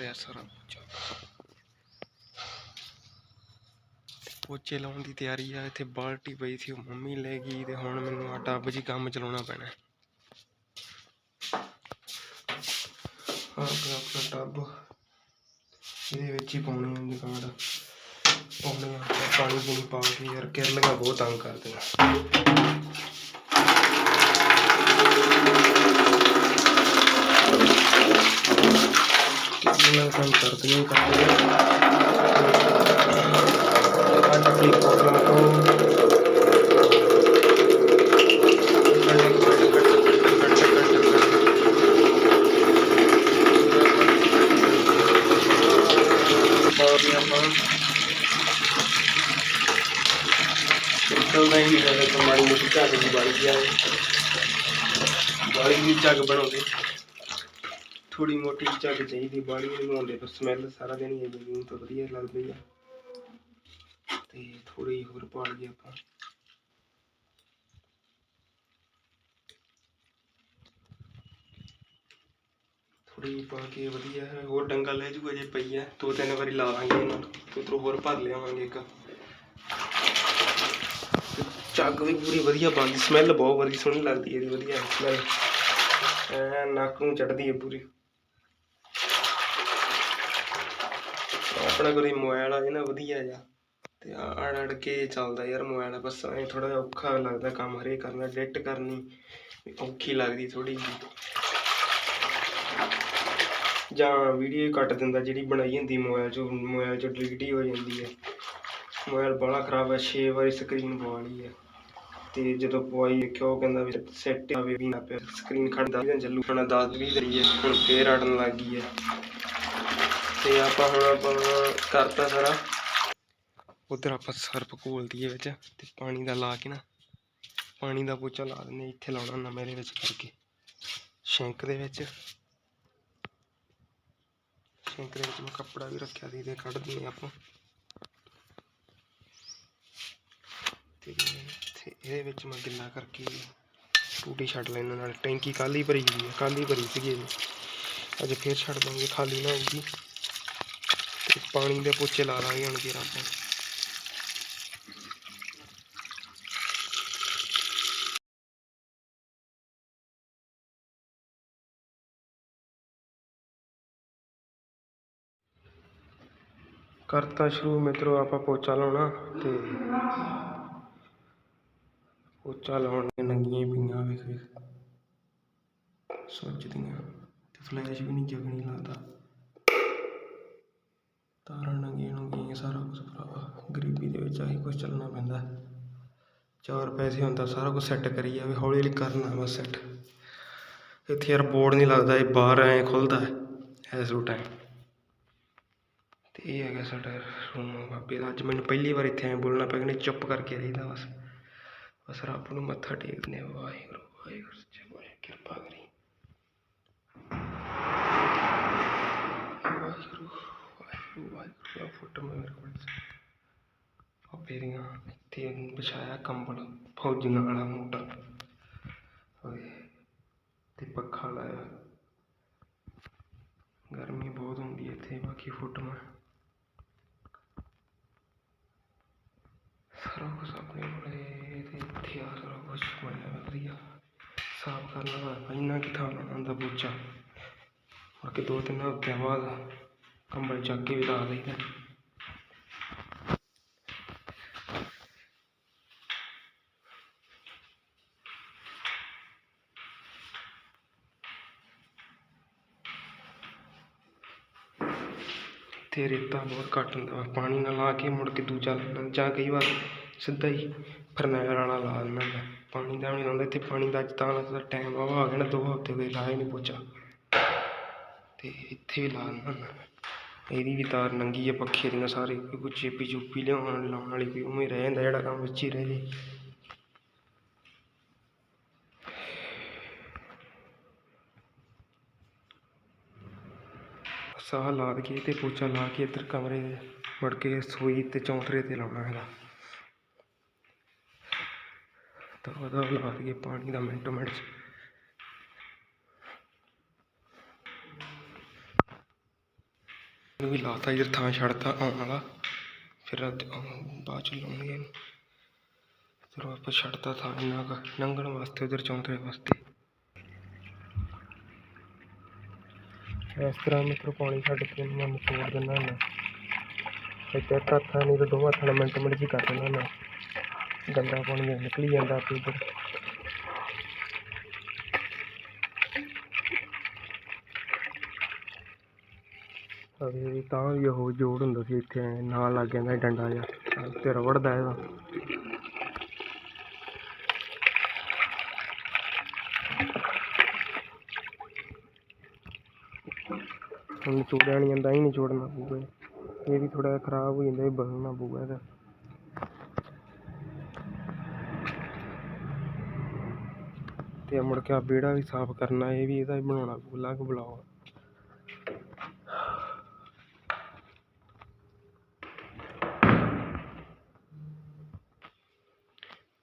ਰਿਹਾ ਸਾਰਾ ਪੋਚਾ ਪੋਚੇ ਲਾਉਣ ਦੀ ਤਿਆਰੀ ਆ ਇੱਥੇ ਬਾਲਟੀ ਪਈ ਸੀ ਉਹ ਮੰਮੀ ਲੈ ਗਈ ਤੇ ਹੁਣ ਮੈਨੂੰ ਆ ਟੱਬ 'ਚ ਹੀ ਕੰਮ ਚਲਾਉਣਾ ਪੈਣਾ ਆਪਣਾ ਆਪਣਾ ਟੱਬ ਇਹਦੇ ਵਿੱਚ ਹੀ ਪਾਉਣੀ ਆ ਜਗਾੜ ਪਾਉਣੇ ਆ ਪਾਣੀ ਪੂਣੀ ਪਾ ਕੇ ਯਾਰ ਕਿਰਲੀਆਂ ਬਹੁਤ ਤੰਗ ਕਰਦੀਆਂ ਉਹਨਾਂ ਦਾ ਕੰਮ ਕਰਦੇ ਨਹੀਂ ਕਰਦੇ ਅੱਜ ਆਪਣੀ ਪ੍ਰੋਬਲਮ ਤੋਂ ਨਿਕਲਦਾ ਹੀ ਨਹੀਂ ਜਦੋਂ ਮਾੜੀ ਦੀ ਬਾਲੀ ਜਾਵੇ ਬਣਾਉਂਦੇ। ਥੋੜੀ ਮੋਟੀ ਝੱਗ ਚਾਹੀਦੀ ਬਾੜੀ ਨਹੀਂ ਬਣਾਉਂਦੇ ਪਰ ਸਮੈਲ ਸਾਰਾ ਦਿਨ ਹੀ ਆਈ ਨੂੰ ਤਾਂ ਵਧੀਆ ਲੱਗਦੀ ਆ। ਤੇ ਥੋੜੀ ਹੋਰ ਪਾ ਲਈਏ ਆਪਾਂ। ਥੋੜੀ ਪਾ ਕੇ ਵਧੀਆ ਹੈ, ਹੋਰ ਡੰਗਾ ਲੈ ਜੂਗਾ ਜੇ ਪਈ ਹੈ, ਦੋ ਤਿੰਨ ਵਾਰੀ ਲਾਵਾਂਗੇ ਲਾਂਗੇ ਇਹਨਾਂ ਹੋਰ ਭਰ ਲਿਆਵਾਂਗੇ ਇੱਕ। ਤੇ ਝੱਗ ਵੀ ਪੂਰੀ ਵਧੀਆ ਬਣਦੀ ਸਮੈਲ ਬਹੁਤ ਵਧੀਆ, ਸੋਹਣੀ ਲੱਗਦੀ ਹੈ, ਇਹਦੀ ਵਧੀਆ ਸਮੈਲ ਐ ਨੱਕ ਨੂੰ ਚੜਦੀ ਹੈ ਪੂਰੀ। ਆਪਣਾ ਕੋਈ ਮੋਬਾਈਲ ਆ ਜੇ ਨਾ ਵਧੀਆ ਜਾ ਤੇ ਅੜ ਅੜ ਕੇ ਚੱਲਦਾ ਯਾਰ ਮੋਬਾਈਲ ਬਸ ਐ ਥੋੜਾ ਜਿਹਾ ਔਖਾ ਲੱਗਦਾ ਕੰਮ ਹਰੇ ਕਰਨਾ ਐਡਿਟ ਕਰਨੀ ਔਖੀ ਲੱਗਦੀ ਥੋੜੀ ਜਿਹੀ। ਜਾਂ ਵੀਡੀਓ ਕੱਟ ਦਿੰਦਾ, ਜਿਹੜੀ ਬਣਾਈ ਹੁੰਦੀ ਮੋਬਾਈਲ 'ਚੋਂ ਮੋਬਾਈਲ 'ਚੋਂ ਡਿਲੀਟ ਹੀ ਹੋ ਜਾਂਦੀ ਹੈ। ਮੋਬਾਈਲ ਬੜਾ ਖਰਾਬ ਹੈ 6 ਵਾਰੀ ਸਕਰੀਨ ਪਵਾ ਲਈ ਹੈ। ਤੇ ਜਦੋਂ ਪਵਾਈ ਵੇਖਿਆ ਉਹ ਕਹਿੰਦਾ ਵੀ ਸੈੱਟ ਆਵੇ, ਵੀ ਨਾ ਪਿਆ ਸਕਰੀਨ ਖੜਦਾ ਜਾਂ ਚੱਲੂ ਹੁਣ 10 20 ਦਰੀ ਹੈ ਹੁਣ ਫੇਰ ਅੜਨ ਲੱਗ ਗਈ ਹੈ। ਤੇ ਆਪਾਂ ਹੁਣ ਆਪਾਂ ਕਰਤਾ ਸਾਰਾ। ਉਧਰ ਆਪਾਂ ਸਰਪ ਘੋਲਦੀ ਹੈ ਵਿੱਚ ਤੇ ਪਾਣੀ ਦਾ ਲਾ ਕੇ ਨਾ, ਪਾਣੀ ਦਾ ਪੋਚਾ ਲਾ ਦਿੰਦੇ ਹਾਂ। ਇੱਥੇ ਲਾਉਣਾ ਨਾ ਮੇਰੇ ਵਿੱਚ ਕਰਕੇ। ਸ਼ੈਂਕ ਦੇ ਵਿੱਚ। ਸ਼ੈਂਕ ਦੇ ਵਿੱਚ ਮੈਂ ਕੱਪੜਾ ਵੀ ਰੱਖਿਆ ਸੀ ਤੇ ਕੱਢ ਦਿੰਦੇ ਆਪਾਂ। ਤੇ ਇਹਦੇ ਵਿੱਚ ਮੈਂ ਗਿੱਲਾ ਕਰਕੇ ਟੂਟੀ ਛੱਡ ਲੈਣਾ ਨਾਲ ਟੈਂਕੀ ਕੱਲ੍ਹ ਹੀ ਭਰੀ ਹੋਈ ਹੈ ਕੱਲ੍ਹ ਹੀ ਭਰੀ ਸੀਗੀ ਇਹ ਅੱਜ ਫੇਰ ਛੱਡ ਦਾਂਗੇ ਖਾਲੀ ਨਾ ਹੋਊਗੀ। ਪਾਣੀ ਦੇ ਪੋਚੇ ਲਾ ਲਾਂਗੇ ਹੁਣ ਫਿਰ ਆਪਾਂ। ਕਰਤਾ ਸ਼ੁਰੂ ਮਿੱਤਰੋ, ਆਪਾਂ ਪੋਚਾ ਲਾਉਣਾ ਤੇ ਪੋਚਾ ਲਾਉਣ ਦੀਆਂ ਨੰਗੀਆਂ ਪਈਆਂ ਵੇਖ ਵੇਖ। ਸੋਚਦੀਆਂ ਤੇ ਫਲੈਸ਼ ਵੀ ਨਹੀਂ ਜਗਣੀ ਲੱਗਦਾ ਤਾਰਾਂ ਨੰਗੀਆਂ ਨੁੰਗੀਆਂ ਸਾਰਾ ਕੁਛ ਭਰਾਵਾ, ਗਰੀਬੀ ਦੇ ਵਿੱਚ ਆਹੀ ਕੁਛ ਚੱਲਣਾ ਪੈਂਦਾ। ਚਾਰ ਪੈਸੇ ਹੁੰਦਾ, ਸਾਰਾ ਕੁਝ ਸੈੱਟ ਕਰੀ ਜਾਵੇ, ਹੌਲੀ ਹੌਲੀ ਕਰਨਾ ਬਸ ਸੈੱਟ ਇੱਥੇ ਯਾਰ ਬੋਰਡ ਨਹੀਂ ਲੱਗਦਾ, ਇਹ ਬਾਹਰ ਐ ਖੁੱਲਦਾ ਹੈ, ਇਸ ਟਾਈਮ ਤੇ ਇਹ ਹੈਗਾ ਸਾਡਾ ਰੂਮ ਬਾਬੇ ਦਾ, ਅੱਜ ਮੈਨੂੰ ਪਹਿਲੀ ਵਾਰ ਇੱਥੇ ਐ ਬੋਲਣਾ ਪਿਆ ਕਿ ਚੁੱਪ ਕਰਕੇ ਰਹੀਦਾ ਬਸ। ਬਸ ਰੱਬ ਨੂੰ ਮੱਥਾ ਟੇਕਦੇ ਹਾਂ, ਵਾਹਿਗੁਰੂ ਵਾਹਿਗੁਰੂ, ਸੱਚੇ ਪਾਤਸ਼ਾਹ ਕਿਰਪਾ ਕਰੀ ਵਾਹਿਗੁਰੂ ਵਾਹਿਗੁਰੂ ਵਾਹਿਗੁਰੂ ਆ ਫੋਟੋ ਮੈਂ ਮੇਰੇ ਕੋਲ ਆਪੇ ਦੀਆਂ ਇੱਥੇ ਵਿਛਾਇਆ ਕੰਬਲ ਤੇ ਪੱਖਾ ਲਾਇਆ। ਗਰਮੀ ਬਹੁਤ ਹੁੰਦੀ ਹੈ ਇੱਥੇ, ਬਾਕੀ ਫੋਟੋਆਂ। ਸਾਰਾ ਕੁਝ ਆਪਣੇ ਕੋਲੇ ਤੇ ਇੱਥੇ ਆ ਸਾਰਾ ਕੁਝ ਬਣਿਆ ਹੋਇਆ, ਵਧੀਆ। ਸਾਫ਼ ਕਰਨਾ ਵਾ ਇੰਨਾ ਕਿ ਥਾਂ ਲਾਉਣਾ ਹੁੰਦਾ ਪੋਚਾ। ਬਾਕੀ ਦੋ ਤਿੰਨ ਹਫ਼ਤਿਆਂ ਬਾਅਦ ਕੰਬਲ ਚੱਕ ਕੇ ਵੀ ਲਾ ਦਈਦਾ। ਤੇ ਰੇਤਾ ਬਹੁਤ ਘੱਟ ਹੁੰਦਾ ਵਾ। ਪਾਣੀ ਨਾਲ ਲਾ ਕੇ ਮੁੜ ਕੇ ਦੂਜਾ ਲਾ ਜਾਂ ਕਈ ਵਾਰ ਸਿੱਧਾ ਹੀ ਫਰਨੈਲ ਵਾਲਾ ਲਾ ਦਿੰਦਾ ਮੈਂ ਪਾਣੀ ਦਾ ਵੀ ਲਾਉਂਦਾ ਇੱਥੇ ਪਾਣੀ ਦਾ ਅੱਜ ਤਾਂ ਟਾਈਮ ਵਾਵਾ ਆ। ਗਿਆ ਨਾ, ਦੋ ਹਫ਼ਤੇ ਕੋਈ ਲਾਇਆ ਨਹੀਂ ਪੋਚਾ। ਤੇ ਇੱਥੇ ਵੀ ਲਾ ਦਿੰਦਾ ਮੈਂ। ਇਹਦੀ ਵੀ ਤਾਰ ਨੰਗੀ ਹੈ ਪੱਖੇ ਦੀਆਂ ਸਾਰੇ ਕੋਈ ਚੇਪੀ ਚੁੱਪੀ ਲਿਆਉਣ, ਲਾਉਣ ਵਾਲੀ ਕੋਈ ਉਵੇਂ ਰਹਿ ਜਾਂਦਾ ਜਿਹੜਾ ਕੰਮ ਵਿੱਚ ਹੀ ਰਹਿ ਜੇ। ਸਾਹ ਲਾ ਕੇ ਤੇ ਪੋਚਾ ਲਾ ਕੇ ਇੱਧਰ ਕਮਰੇ ਦੇ ਕੇ ਰਸੋਈ ਤੇ ਚੌਂਤਰੇ ਤੇ ਲਾਉਣਾ ਹੈਗਾ। ਤਾਂ ਉਹਦਾ ਲਾ ਕੇ ਪਾਣੀ ਦਾ ਮਿੰਟੋ ਮਿੰਟ ਇਹਨੂੰ ਵੀ ਲਾਤਾ ਇਧਰ ਥਾਂ ਛੱਡਤਾ ਆਉਣ ਵਾਲਾ। ਫਿਰ ਬਾਅਦ ਚ ਲਾਉਣਗੇ ਇਹਨੂੰ ਫਿਰ ਆਪਾਂ ਛੱਡਤਾ ਥਾਂ ਇੰਨਾ ਕੁ, ਲੰਘਣ ਵਾਸਤੇ ਉਧਰ ਚੌਂਤਰੇ ਵਾਸਤੇ। ਇਸ ਤਰ੍ਹਾਂ ਮਿੱਤਰੋ ਪਾਣੀ ਛੱਡ ਕੇ ਇਹਨੂੰ ਮੈਂ ਨਿਚੋੜ ਦਿੰਦਾ ਹੁੰਦਾ। ਇੱਥੇ ਇੱਕ ਹੱਥ ਨਾਲ ਨਹੀਂ ਤਾਂ ਦੋ ਹੱਥਾਂ ਨਾਲ ਮਿੰਟ ਮਿੰਟ ਜੀ ਕਰ ਦਿੰਦਾ ਹੁੰਦਾ। ਗੰਦਾ ਪਾਣੀ ਨਿਕਲੀ ਜਾਂਦਾ ਆਪੇ ਉੱਧਰ। ਅਵੇ ਤਾਂ ਵੀ ਉਹ ਜੋੜ ਹੁੰਦਾ ਸੀ ਇੱਥੇ ਐਂ ਨਾਲ ਲੱਗ ਜਾਂਦਾ ਡੰਡਾ ਜਿਹਾ, ਤੇ ਰਬੜ ਇਹਦਾ। ਹੁਣ ਨਿਚੋੜਿਆ ਨਹੀਂ ਜਾਂਦਾ ਹੀ ਨਿਚੋੜਨਾ ਪਊਗਾ। ਇਹ। ਇਹ ਵੀ ਥੋੜਾ ਖਰਾਬ ਹੋ ਜਾਂਦਾ, ਇਹ ਬਦਲਣਾ ਪਊਗਾ ਇਹਦਾ। ਤੇ ਮੁੜ ਕੇ ਆ ਵਿਹੜਾ ਵੀ ਸਾਫ਼ ਕਰਨਾ, ਇਹ ਵੀ ਇਹਦਾ ਹੀ ਬਣਾਉਣਾ ਪਊ, ਅਲੱਗ ਬਲੌਗ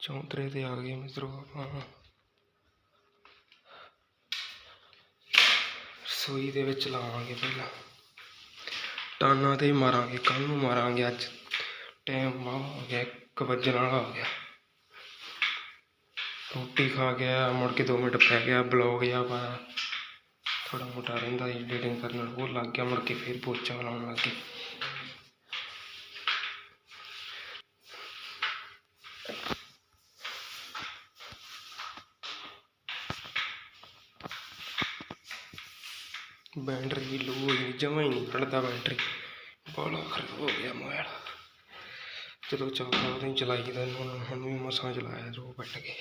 ਚੌਂਤਰੇ ਤੇ ਆ ਗਏ ਮਿੱਤਰੋ ਆਪਾਂ। ਰਸੋਈ ਦੇ ਵਿੱਚ ਲਾਵਾਂਗੇ ਪਹਿਲਾਂ। ਟਾਨਾਂ ਤੇ ਮਾਰਾਂਗੇ ਕੱਲ ਨੂੰ ਮਾਰਾਂਗੇ, ਅੱਜ ਟਾਈਮ ਵਾਹ ਹੋ ਗਿਆ, ਇੱਕ ਵੱਜਣ ਵਾਲਾ ਹੋ ਗਿਆ। ਰੋਟੀ ਖਾ ਗਿਆ, ਮੁੜ ਕੇ 2 ਮਿੰਟ ਪੈ ਗਿਆ ਬਲੌਗ ਜਿਹਾ ਪਾਇਆ ਥੋੜਾ ਮੋਟਾ ਰਹਿੰਦਾ ਸੀ ਐਡੀਟਿੰਗ ਕਰਨ ਨਾਲ ਉਹ ਲੱਗ ਗਿਆ, ਮੁੜ ਕੇ ਫਿਰ ਪੋਚਾ ਲਾਉਣ ਲੱਗ ਗਏ। ਬੈਟਰੀ ਵੀ ਲੋ ਹੋਈ ਜਮਾ ਹੀ ਨਹੀਂ ਕੱਢਦਾ ਬੈਟਰੀ ਬੜਾ ਖਰਾਬ ਹੋ ਗਿਆ ਮੋਬਾਈਲ ਜਦੋਂ ਚੱਲਦਾ ਉਦੋਂ ਹੀ ਚਲਾਈਦਾ ਇਹਨੂੰ ਹੁਣ ਵੀ ਮਸਾਂ ਚਲਾਇਆ, ਜੋ ਬੈਠ ਕੇ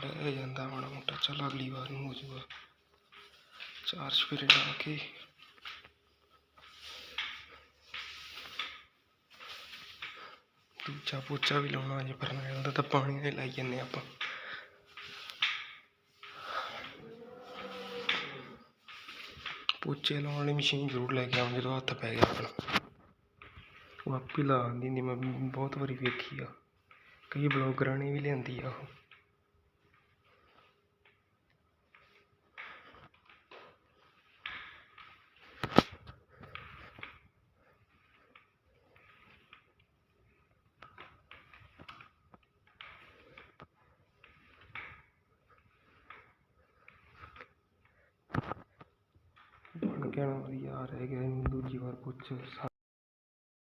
ਰਹਿ ਜਾਂਦਾ ਮਾੜਾ ਮੋਟਾ। ਚੱਲ ਅਗਲੀ ਵਾਰ ਨੂੰ ਹੋ ਜਾਊਗਾ ਚਾਰ ਸਵੇਰੇ ਲਾ ਕੇ। ਦੂਜਾ ਪੋਚਾ ਵੀ ਲਾਉਣਾ ਜੇ ਫਰਨੈਲ ਦਾ ਤਾਂ ਪਾਣੀ ਨਾਲ ਲਾਈ ਜਾਂਦੇ ਆਪਾਂ। ਪੋਚੇ ਲਾਉਣ ਵਾਲੀ ਮਸ਼ੀਨ ਜ਼ਰੂਰ ਲੈ ਕੇ ਆਵਾਂ, ਜਦੋਂ ਹੱਥ ਪੈ ਗਿਆ ਆਪਣਾ। ਉਹ ਆਪੇ ਲਾ ਆਉਂਦੀ ਹੁੰਦੀ, ਮੈਂ ਬਹੁਤ ਵਾਰੀ ਵੇਖੀ ਆ। ਕਈ ਬਲੌਗਰਾਂ ਨੇ ਵੀ ਲਿਆਂਦੀ ਆ ਉਹ। ਬਣ ਗਿਆ ਨਾ ਵਧੀਆ ਇਹਨੂੰ ਦੂਜੀ ਵਾਰ ਪੁੱਛ